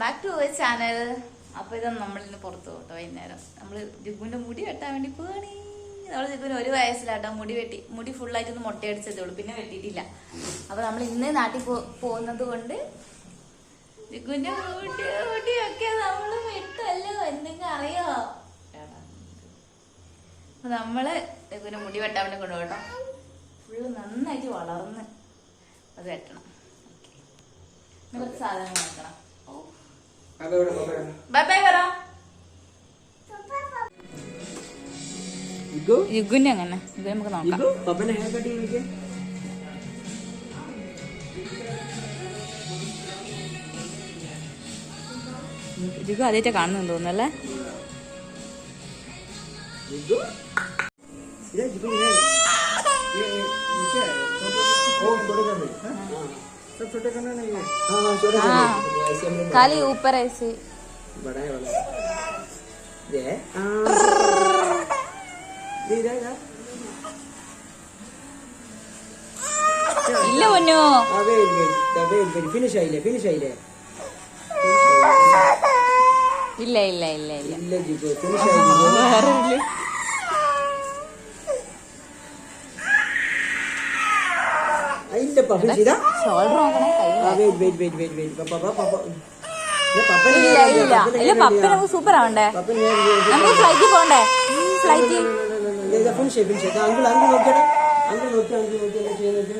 Back to our channel അപ്പോൾ ഇതാ നമ്മളിന്ന് പുറത്ത് പോട്ടോ വൈകുന്നേരം. നമ്മൾ ജുഗുവിന്റെ മുടി വെട്ടാൻ വേണ്ടി പോകണേ നമ്മൾ ജുഗുവിന് ഒരു വയസ്സിലാട്ടോ മുടി വെട്ടി മുടി ഫുള്ളായിട്ടൊന്ന് മുട്ടയടിച്ചതേ ഉള്ളൂ. പിന്നെ വെട്ടിയിട്ടില്ല. അപ്പോൾ നമ്മൾ ഇന്ന് നാട്ടിൽ പോകുന്നത് കൊണ്ട് ജുഗുവിന്റെ മുടി മുടിയൊക്കെ നമ്മൾ വെട്ടല്ലോ എന്തെങ്കിലും അറിയോ? നമ്മൾ ജുഗുവിന്റെ മുടി വെട്ടാൻ വേണ്ടി കൊണ്ടുപോകട്ടോ ഫുള്ള് നന്നായിട്ട് വളർന്ന് അത് വെട്ടണം. കുറച്ച് സാധനങ്ങൾ കൊണ്ടുവരാം. ബൈ ബൈ പറ ഇഗോ യുഗുനെ അങ്ങനെ. നമുക്ക് നോക്കാം. യുഗു ആദ്യമായിട്ട് കാണുന്നു തോന്നുന്നല്ലേ सब छोटे करना नहीं है हां हां छोटे हाँ। करने ऐसे हम लोग खाली ऊपर ऐसे बड़ा है वाला ये हां ये इधर ഇല്ല പൊന്നു ആ wait wait wait wait finish ആയില്ലേ ഫിനിഷ് ആയില്ലേ ഇല്ല ഇല്ല ഇല്ല ഇല്ല ഇല്ല ജിഗോ ഫിനിഷ് ആയില്ലേ ഫിനിഷ് ചെയ്താ wait wait wait wait wait പപ്പ പപ്പ പപ്പ ഇല്ല ഇല്ല ഇല്ല. പപ്പ. നമുക്ക് സൂപ്പർ ആവണ്ടേ. നമുക്ക് ഫ്ലൈറ്റിൽ പോണ്ടേ? ഫ്ലൈറ്റിൽ ചെയ്യ്, ഫിനിഷ് ചെയ്യ്. അങ്കിൾ അങ്കിൾ നോക്കിയാടെ അങ്കിൾ നോക്കി അങ്കിൾ നോക്കി എന്താ ചെയ്യുന്നത്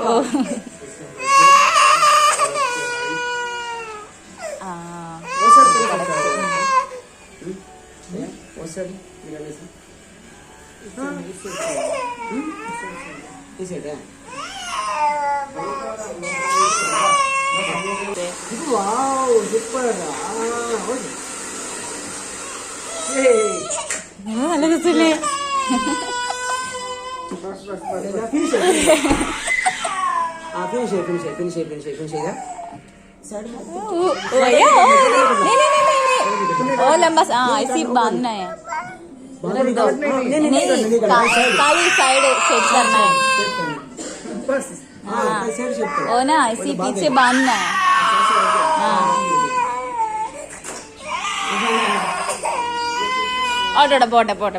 ആ इससे अभी मेरा बेसन वाओ सुपर हाँ अलग से ले बस बस बस फिनिश है हाँ फिनिश है फिनिश है फिनिश है फिनिश है फिनिश है नहीं नहीं नहीं नहीं नहीं और लंबा हाँ इसी बांधना है नहीं नहीं काली साइड सेट करना है बस ना इसी पीछे बांधना है और डोड़ा बोटा बोटा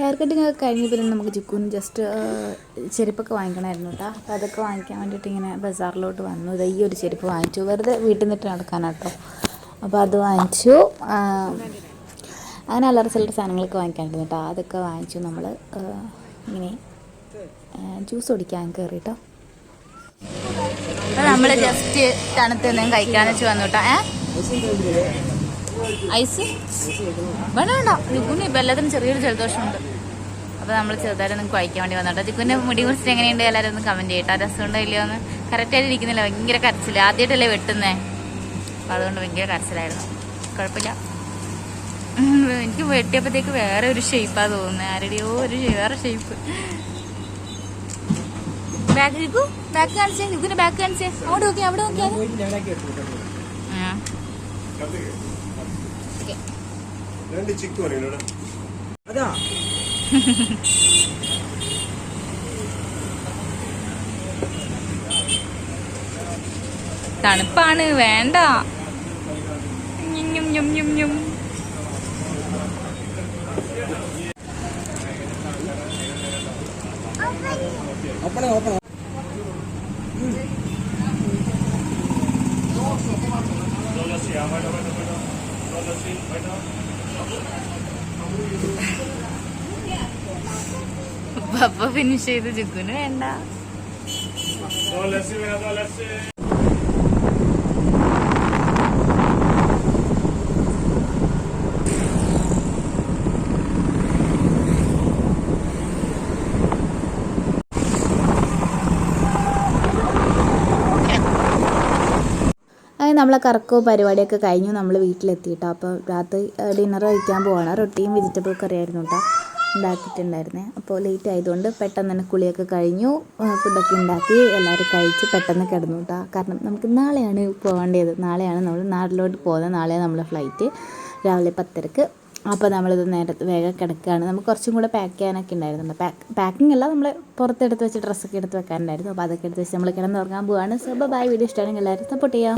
ഹെയർ കട്ടിംഗ് ഒക്കെ കഴിഞ്ഞ് പിന്നെ നമുക്ക് ചിക്കുന് ജസ്റ്റ് ചെരുപ്പൊക്കെ വാങ്ങിക്കണമായിരുന്നു കേട്ടോ അപ്പോൾ അതൊക്കെ വാങ്ങിക്കാൻ വേണ്ടിയിട്ട് ഇങ്ങനെ ബസാറിലോട്ട് വന്നു. ഇത് ഈ ഒരു ചെരുപ്പ് വാങ്ങിച്ചു. വെറുതെ വീട്ടിൽ നിന്നിട്ട് നടക്കാനാട്ടോ അപ്പോൾ അത് വാങ്ങിച്ചു. അങ്ങനെ അല്ലറ ചില്ലറ സാധനങ്ങളൊക്കെ വാങ്ങിക്കാനായിരുന്നു കേട്ടോ അതൊക്കെ വാങ്ങിച്ചു. നമ്മൾ ഇങ്ങനെ ജ്യൂസ് കുടിക്കാൻ കയറി കേട്ടോ നമ്മൾ ജസ്റ്റ് തണുത്ത് എന്തെങ്കിലും കഴിക്കാന്ന് വെച്ച് വന്നു കേട്ടോ ഏ? ഐസ്? വേണ്ട. വേണ്ട ഇപ്പം എല്ലാത്തിനും ചെറിയൊരു ജലദോഷമുണ്ട്. അപ്പോൾ നമ്മൾ ചെറുതായിട്ട് നിങ്ങൾക്ക് വായിക്കാൻ വേണ്ടി വന്നിട്ട് ജിക്കുന്റെ മുടി കുറിച്ചിട്ട് എങ്ങനെയുണ്ട് എല്ലാവരും ഒന്ന് കമന്റ് ചെയ്യട്ടോ രസമുണ്ടോ ഇല്ലയോ എന്ന്. കറക്റ്റായിട്ട് ഇരിക്കുന്നില്ല. ഭയങ്കര കരച്ചില്ല ആദ്യമായിട്ടല്ലേ വെട്ടുന്നേ. അപ്പോൾ അതുകൊണ്ട് ഭയങ്കര കരച്ചിലായിരുന്നു. കുഴപ്പമില്ല. എനിക്ക് വെട്ടിയപ്പോഴത്തേക്ക് വേറെ ഒരു ഷേപ്പാണ് തോന്നുന്നത് ആരുടെയോ ഒരു വേറെ ഷേപ്പ് ബാക്ക് ജിക്കു ബാക്ക് കാണിച്ചേ. ജിക്കുന്റെ ബാക്ക് കാണിച്ചേ. അവിടെ നോക്കി അവിടെ നോക്കിയാൽ പോയിട്ട് ഞാനാക്കി എടുത്തു ആ ഓക്കെ രണ്ട് ചിക്കു അതാ. തണുപ്പാണ് വേണ്ട. ഓപ്പണ ഓപ്പണ. പപ്പ ഫിനിഷ് ചെയ്ത് ജുഗുന് വേണ്ട അങ്ങനെ നമ്മളെ കറക്കവും പരിപാടിയൊക്കെ കഴിഞ്ഞു. നമ്മൾ വീട്ടിലെത്തി കേട്ടോ അപ്പോൾ രാത്രി ഡിന്നർ കഴിക്കാൻ പോവാണ്. റൊട്ടിയും വെജിറ്റബിൾ കറി ആയിരുന്നു കേട്ടോ ഉണ്ടാക്കിയിട്ടുണ്ടായിരുന്നേ. അപ്പോൾ ലേറ്റ് ആയതുകൊണ്ട് പെട്ടെന്ന് തന്നെ കുളിയൊക്കെ കഴിഞ്ഞു. ഫുഡൊക്കെ ഉണ്ടാക്കി. എല്ലാവരും കഴിച്ച് പെട്ടെന്ന് കിടന്നു കേട്ടോ കാരണം നമുക്ക് നാളെയാണ് പോകേണ്ടത് നാളെയാണ് നമ്മൾ നാട്ടിലോട്ട് പോകുന്നത്. നാളെയാണ് നമ്മളെ ഫ്ലൈറ്റ് രാവിലെ പത്തരക്ക്. അപ്പോൾ നമ്മളിത് നേരത്തെ വേഗം കിടക്കുകയാണ് നമുക്ക് കുറച്ചും കൂടെ പാക്ക് ചെയ്യാനൊക്കെ ഉണ്ടായിരുന്നു. പാക്ക് പാക്കിംഗ് അല്ല നമ്മൾ പുറത്തെടുത്ത് വെച്ച് ഡ്രസ്സൊക്കെ എടുത്ത് വെക്കാനുണ്ടായിരുന്നു. അപ്പോൾ അതൊക്കെ എടുത്ത് വെച്ച് നമ്മൾ കിടന്നുറങ്ങാൻ പോവുകയാണ് സോ ബൈ വീഡിയോ ഇഷ്ടമാണെങ്കിൽ എല്ലാവരും സപ്പോർട്ട് ചെയ്യാം.